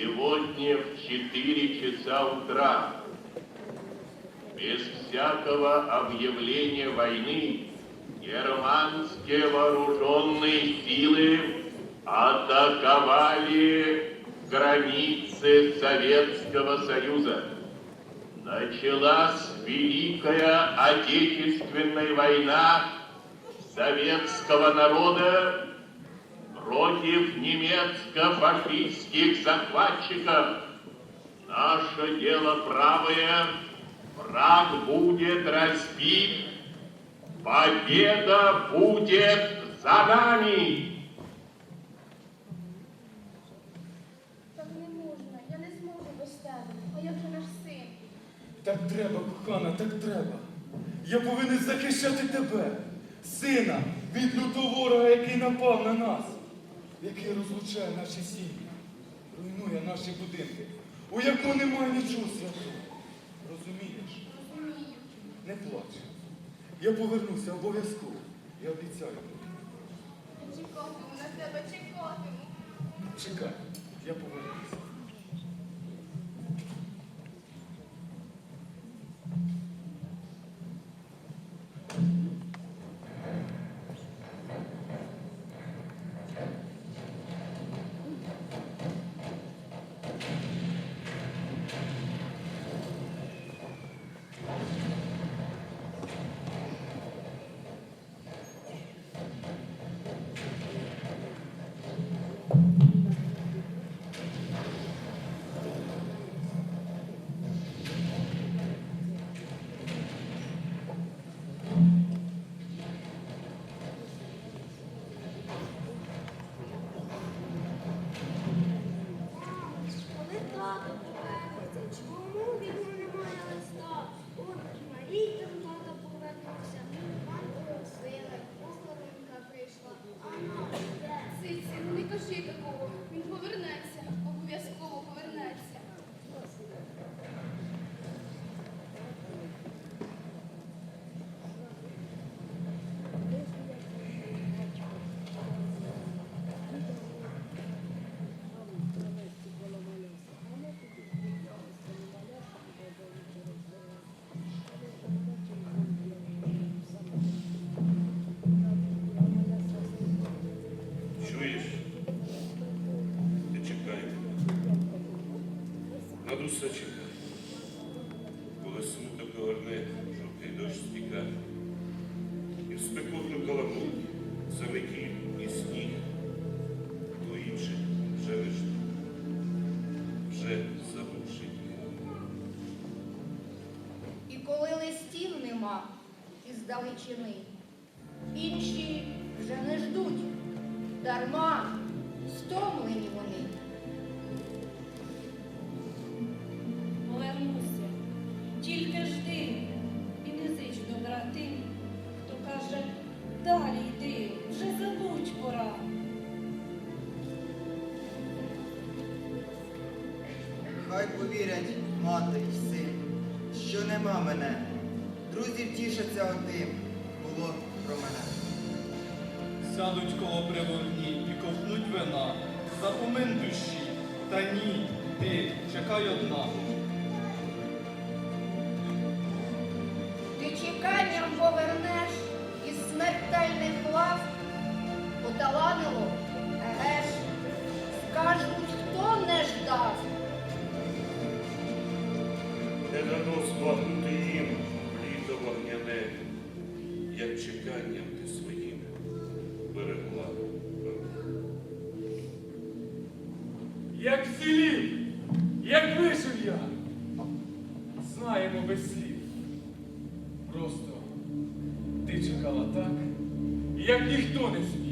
Сегодня в 4 часа утра, без всякого объявления войны, германские вооруженные силы атаковали границы Советского Союза. Началась Великая Отечественная война советского народа против немецко-фашистских захватчиков. Наше дело правое, враг будет разбит, победа будет за нами. Так не можна, я не зможу без тебе. А як же наш син? Так треба, кохана, так треба. Я повинен захищати тебе, сина, від лютого ворога, який напав на нас, який розлучає наші сім'ї, руйнує наші будинки, у якому немає нічого святого. Розумієш? Не плач. Я повернуся обов'язково. Я обіцяю. Чекатиму на тебе, чекатиму. Чекай, я повернуся. Коли Над усе чекай. Коли смуток поверне, жовтий дощ стіка. І в спекотну каламуть заметів і сніг. То інше вже не жду. Вже забувши. І коли листів нема із далечини, інші вже не ждуть, дарма стомлені вони. Хай повірять мати й син, що нема мене. Друзі втішаться одним, було про мене. Сядуть коло приводні і ковтнуть вина, запомин душі, та ні, ти чекай одна. Не дано збагнути їм літо вогняне, як чеканням ти своїм берегла. Як вцілів, як вижив я, знаємо без слів. Просто ти чекала так, як ніхто не смів.